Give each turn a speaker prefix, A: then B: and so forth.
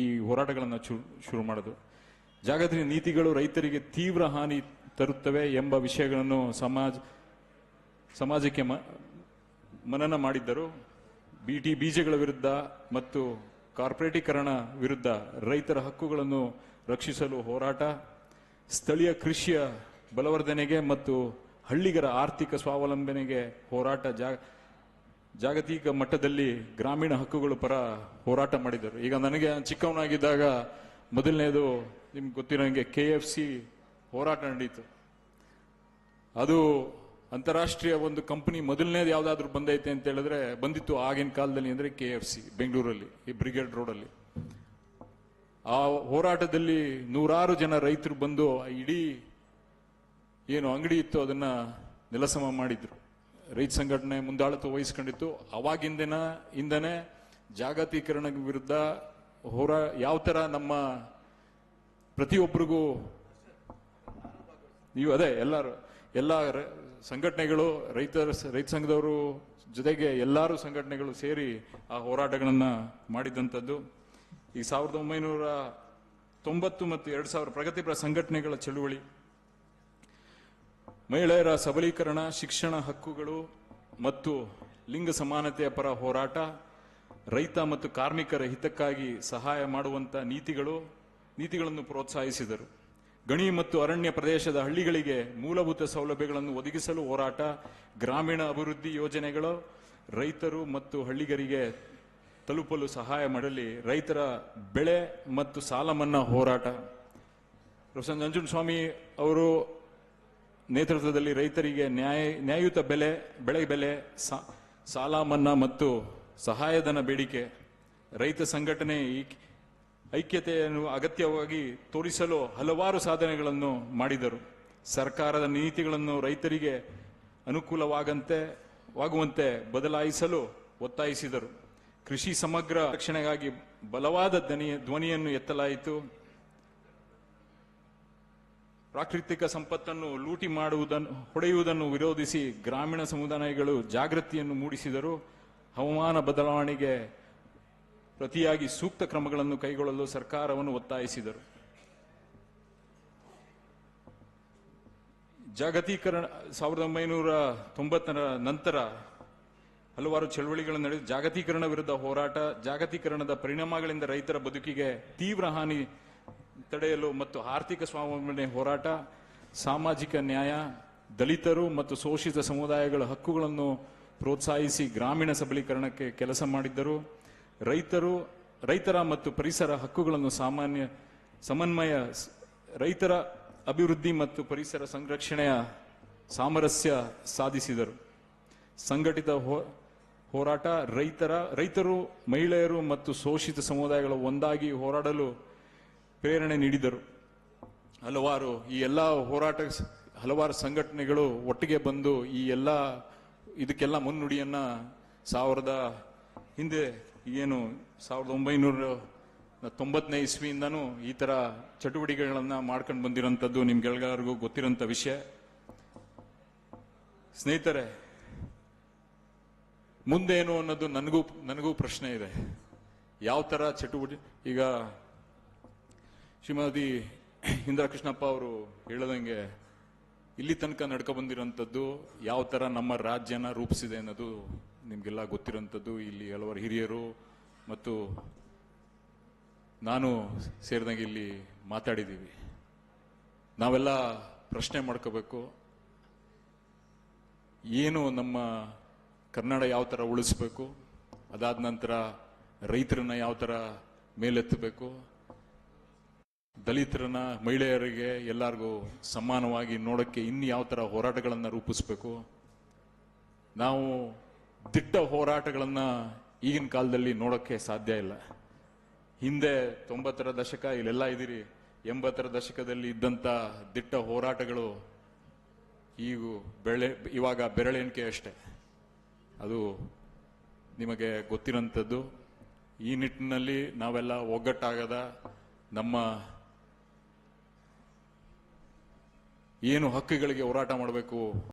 A: ಈ ಹೋರಾಟಗಳನ್ನು ಶುರು ಮಾಡೋದು ಜಾಗತಿಕ ನೀತಿಗಳು ರೈತರಿಗೆ ತೀವ್ರ ಹಾನಿ ತರುತ್ತವೆ ಎಂಬ ವಿಷಯಗಳನ್ನು ಸಮಾಜ, ಸಮಾಜಕ್ಕೆ ಮನನ ಮಾಡಿದ್ದರು. ಬಿಟಿ ಬೀಜಗಳ ವಿರುದ್ಧ ಮತ್ತು ಕಾರ್ಪೊರೇಟೀಕರಣ ವಿರುದ್ಧ ರೈತರ ಹಕ್ಕುಗಳನ್ನು ರಕ್ಷಿಸಲು ಹೋರಾಟ, ಸ್ಥಳೀಯ ಕೃಷಿಯ ಬಲವರ್ಧನೆಗೆ ಮತ್ತು ಹಳ್ಳಿಗರ ಆರ್ಥಿಕ ಸ್ವಾವಲಂಬನೆಗೆ ಹೋರಾಟ ಜಾ ಜಾಗತಿಕ ಮಟ್ಟದಲ್ಲಿ ಗ್ರಾಮೀಣ ಹಕ್ಕುಗಳು ಪರ ಹೋರಾಟ ಮಾಡಿದರು. ಈಗ ನನಗೆ ಚಿಕ್ಕವನಾಗಿದ್ದಾಗ ಮೊದಲನೇದು ನಿಮ್ಗೆ ಗೊತ್ತಿರೋಂಗೆ ಕೆ ಎಫ್ ಸಿ ಹೋರಾಟ ನಡೀತು. ಅದು ಅಂತಾರಾಷ್ಟ್ರೀಯ ಒಂದು ಕಂಪನಿ ಮೊದಲನೇದು ಯಾವುದಾದ್ರೂ ಬಂದೈತೆ ಅಂತ ಹೇಳಿದ್ರೆ ಬಂದಿತ್ತು ಆಗಿನ ಕಾಲದಲ್ಲಿ ಅಂದ್ರೆ ಕೆ ಎಫ್ ಸಿ, ಬೆಂಗಳೂರಲ್ಲಿ, ಈ ಬ್ರಿಗೇಡ್ ರೋಡಲ್ಲಿ. ಆ ಹೋರಾಟದಲ್ಲಿ ನೂರಾರು ಜನ ರೈತರು ಬಂದು ಇಡೀ ಏನು ಅಂಗಡಿ ಇತ್ತು ಅದನ್ನ ನೆಲಸಮ ಮಾಡಿದ್ರು. ರೈತ ಸಂಘಟನೆ ಮುಂದಾಳತ್ವ ವಹಿಸ್ಕೊಂಡಿತ್ತು. ಅವಾಗಿಂದಿನ, ಇಂದನೇ ಜಾಗತೀಕರಣ ವಿರುದ್ಧ ಹೋರಾ, ಯಾವ ಥರ ನಮ್ಮ ಪ್ರತಿಯೊಬ್ಬರಿಗೂ ನೀವು ಅದೇ, ಎಲ್ಲರೂ, ಎಲ್ಲ ಸಂಘಟನೆಗಳು ರೈತರ ರೈತ ಸಂಘದವರು ಜೊತೆಗೆ ಎಲ್ಲರೂ ಸಂಘಟನೆಗಳು ಸೇರಿ ಆ ಹೋರಾಟಗಳನ್ನು ಮಾಡಿದಂಥದ್ದು. ಈ ಸಾವಿರದ ಒಂಬೈನೂರ ತೊಂಬತ್ತು ಮತ್ತು ಎರಡು ಸಾವಿರ ಪ್ರಗತಿಪರ ಸಂಘಟನೆಗಳ ಚಳುವಳಿ. ಮಹಿಳೆಯರ ಸಬಲೀಕರಣ, ಶಿಕ್ಷಣ ಹಕ್ಕುಗಳು ಮತ್ತು ಲಿಂಗ ಸಮಾನತೆಯ ಪರ ಹೋರಾಟ, ರೈತ ಮತ್ತು ಕಾರ್ಮಿಕರ ಹಿತಕ್ಕಾಗಿ ಸಹಾಯ ಮಾಡುವಂಥ ನೀತಿಗಳು ನೀತಿಗಳನ್ನು ಪ್ರೋತ್ಸಾಹಿಸಿದರು. ಗಣಿ ಮತ್ತು ಅರಣ್ಯ ಪ್ರದೇಶದ ಹಳ್ಳಿಗಳಿಗೆ ಮೂಲಭೂತ ಸೌಲಭ್ಯಗಳನ್ನು ಒದಗಿಸಲು ಹೋರಾಟ, ಗ್ರಾಮೀಣ ಅಭಿವೃದ್ಧಿ ಯೋಜನೆಗಳು ರೈತರು ಮತ್ತು ಹಳ್ಳಿಗರಿಗೆ ತಲುಪಲು ಸಹಾಯ ಮಾಡಲಿ, ರೈತರ ಬೆಳೆ ಮತ್ತು ಸಾಲ ಮನ್ನಾ ಹೋರಾಟ. ಪ್ರೊಫೆಸರ್ ನಂಜುಂಡಸ್ವಾಮಿ ಅವರು ನೇತೃತ್ವದಲ್ಲಿ ರೈತರಿಗೆ ನ್ಯಾಯ, ನ್ಯಾಯಯುತ ಬೆಲೆ, ಬೆಳೆ ಬೆಲೆ ಸಾಲ ಮನ್ನಾ ಮತ್ತು ಸಹಾಯಧನ ಬೇಡಿಕೆ, ರೈತ ಸಂಘಟನೆ ಐಕ್ಯತೆಯನ್ನು ಅಗತ್ಯವಾಗಿ ತೋರಿಸಲು ಹಲವಾರು ಸಾಧನೆಗಳನ್ನು ಮಾಡಿದರು. ಸರ್ಕಾರದ ನೀತಿಗಳನ್ನು ರೈತರಿಗೆ ಅನುಕೂಲವಾಗಂತೆ, ವಾಗುವಂತೆ ಬದಲಾಯಿಸಲು ಒತ್ತಾಯಿಸಿದರು. ಕೃಷಿ ಸಮಗ್ರ ರಕ್ಷಣೆಗಾಗಿ ಬಲವಾದ ಧ್ವನಿ, ಧ್ವನಿಯನ್ನು ಎತ್ತಲಾಯಿತು. ಪ್ರಾಕೃತಿಕ ಸಂಪತ್ತನ್ನು ಲೂಟಿ ಮಾಡುವುದನ್ನು, ಹೊಡೆಯುವುದನ್ನು ವಿರೋಧಿಸಿ ಗ್ರಾಮೀಣ ಸಮುದಾಯಗಳು ಜಾಗೃತಿಯನ್ನು ಮೂಡಿಸಿದರು ಹವಾಮಾನ ಬದಲಾವಣೆಗೆ ಪ್ರತಿಯಾಗಿ ಸೂಕ್ತ ಕ್ರಮಗಳನ್ನು ಕೈಗೊಳ್ಳಲು ಸರ್ಕಾರವನ್ನು ಒತ್ತಾಯಿಸಿದರು. ಜಾಗತೀಕರಣ, ಸಾವಿರದ ಒಂಬೈನೂರ ತೊಂಬತ್ತರ ನಂತರ ಹಲವಾರು ಚಳವಳಿಗಳು ನಡೆದು ಜಾಗತೀಕರಣ ವಿರುದ್ಧ ಹೋರಾಟ, ಜಾಗತೀಕರಣದ ಪರಿಣಾಮಗಳಿಂದ ರೈತರ ಬದುಕಿಗೆ ತೀವ್ರ ಹಾನಿ ತಡೆಯಲು ಮತ್ತು ಆರ್ಥಿಕ ಸ್ವಾವಲಂಬನೆ ಹೋರಾಟ, ಸಾಮಾಜಿಕ ನ್ಯಾಯ, ದಲಿತರು ಮತ್ತು ಶೋಷಿತ ಸಮುದಾಯಗಳ ಹಕ್ಕುಗಳನ್ನು ಪ್ರೋತ್ಸಾಹಿಸಿ ಗ್ರಾಮೀಣ ಸಬಲೀಕರಣಕ್ಕೆ ಕೆಲಸ ಮಾಡಿದ್ದರು. ರೈತರು, ರೈತರ ಮತ್ತು ಪರಿಸರ ಹಕ್ಕುಗಳನ್ನು ಸಾಮಾನ್ಯ, ಸಮನ್ವಯ ರೈತರ ಅಭಿವೃದ್ಧಿ ಮತ್ತು ಪರಿಸರ ಸಂರಕ್ಷಣೆಯ ಸಾಮರಸ್ಯ ಸಾಧಿಸಿದರು. ಸಂಘಟಿತ ಹೋ- ಹೋರಾಟ ರೈತರ, ರೈತರು, ಮಹಿಳೆಯರು ಮತ್ತು ಶೋಷಿತ ಸಮುದಾಯಗಳು ಒಂದಾಗಿ ಹೋರಾಡಲು ಪ್ರೇರಣೆ ನೀಡಿದರು. ಹಲವಾರು ಈ ಎಲ್ಲ ಹೋರಾಟ ಹಲವಾರು ಸಂಘಟನೆಗಳು ಒಟ್ಟಿಗೆ ಬಂದು ಈ ಎಲ್ಲ ಇದಕ್ಕೆಲ್ಲ ಮುನ್ನುಡಿಯನ್ನು ಸಾವಿರದ ಹಿಂದೆ ಏನು ಸಾವಿರದ ಒಂಬೈನೂರ ತೊಂಬತ್ತನೇ ಇಸ್ವಿಯಿಂದನೂ ಈ ಥರ ಚಟುವಟಿಕೆಗಳನ್ನು ಮಾಡ್ಕೊಂಡು ಬಂದಿರೋಂಥದ್ದು ನಿಮ್ಗೆಲ್ಲರಿಗೂ ಗೊತ್ತಿರೋಂಥ ವಿಷಯ. ಸ್ನೇಹಿತರೆ, ಮುಂದೇನು ಅನ್ನೋದು ನನಗೂ ನನಗೂ ಪ್ರಶ್ನೆ ಇದೆ. ಯಾವ ಥರ ಚಟುವಟಿಕೆ ಈಗ ಶ್ರೀಮತಿ ಇಂದ್ರ ಕೃಷ್ಣಪ್ಪ ಅವರು ಹೇಳದಂಗೆ ಇಲ್ಲಿ ತನಕ ನಡ್ಕೊ ಬಂದಿರೋಂಥದ್ದು ಯಾವ ಥರ ನಮ್ಮ ರಾಜ್ಯನ ರೂಪಿಸಿದೆ ಅನ್ನೋದು ನಿಮಗೆಲ್ಲ ಗೊತ್ತಿರೋಂಥದ್ದು ಇಲ್ಲಿ ಹಲವಾರು ಹಿರಿಯರು ಮತ್ತು ನಾನು ಸೇರಿದಂಗೆ ಇಲ್ಲಿ ಮಾತಾಡಿದ್ದೀವಿ. ನಾವೆಲ್ಲ ಪ್ರಶ್ನೆ ಮಾಡ್ಕೋಬೇಕು. ಏನು ನಮ್ಮ ಕನ್ನಡ ಯಾವ ಥರ ಉಳಿಸ್ಬೇಕು? ಅದಾದ ನಂತರ ರೈತರನ್ನ ಯಾವ ಥರ ಮೇಲೆತ್ತಬೇಕು? ದಲಿತರನ್ನ, ಮಹಿಳೆಯರಿಗೆ ಎಲ್ಲರಿಗೂ ಸಮಾನವಾಗಿ ನೋಡಕ್ಕೆ ಇನ್ನು ಯಾವ ಥರ ಹೋರಾಟಗಳನ್ನು ರೂಪಿಸ್ಬೇಕು? ನಾವು ದಿಟ್ಟ ಹೋರಾಟಗಳನ್ನು ಈಗಿನ ಕಾಲದಲ್ಲಿ ನೋಡೋಕ್ಕೆ ಸಾಧ್ಯ ಇಲ್ಲ. ಹಿಂದೆ ತೊಂಬತ್ತರ ದಶಕ, ಇಲ್ಲೆಲ್ಲ ಇದ್ದೀರಿ, ಎಂಬತ್ತರ ದಶಕದಲ್ಲಿ ಇದ್ದಂತ ದಿಟ್ಟ ಹೋರಾಟಗಳು ಈಗ ಬೆಳೆ, ಇವಾಗ ಬೆರಳೆಣಿಕೆ ಅಷ್ಟೇ. ಅದು ನಿಮಗೆ ಗೊತ್ತಿರೋಂಥದ್ದು. ಈ ನಿಟ್ಟಿನಲ್ಲಿ ನಾವೆಲ್ಲ ಒಗ್ಗಟ್ಟಾಗದ ನಮ್ಮ ಏನು ಹಕ್ಕುಗಳಿಗೆ ಹೋರಾಟ ಮಾಡಬೇಕು?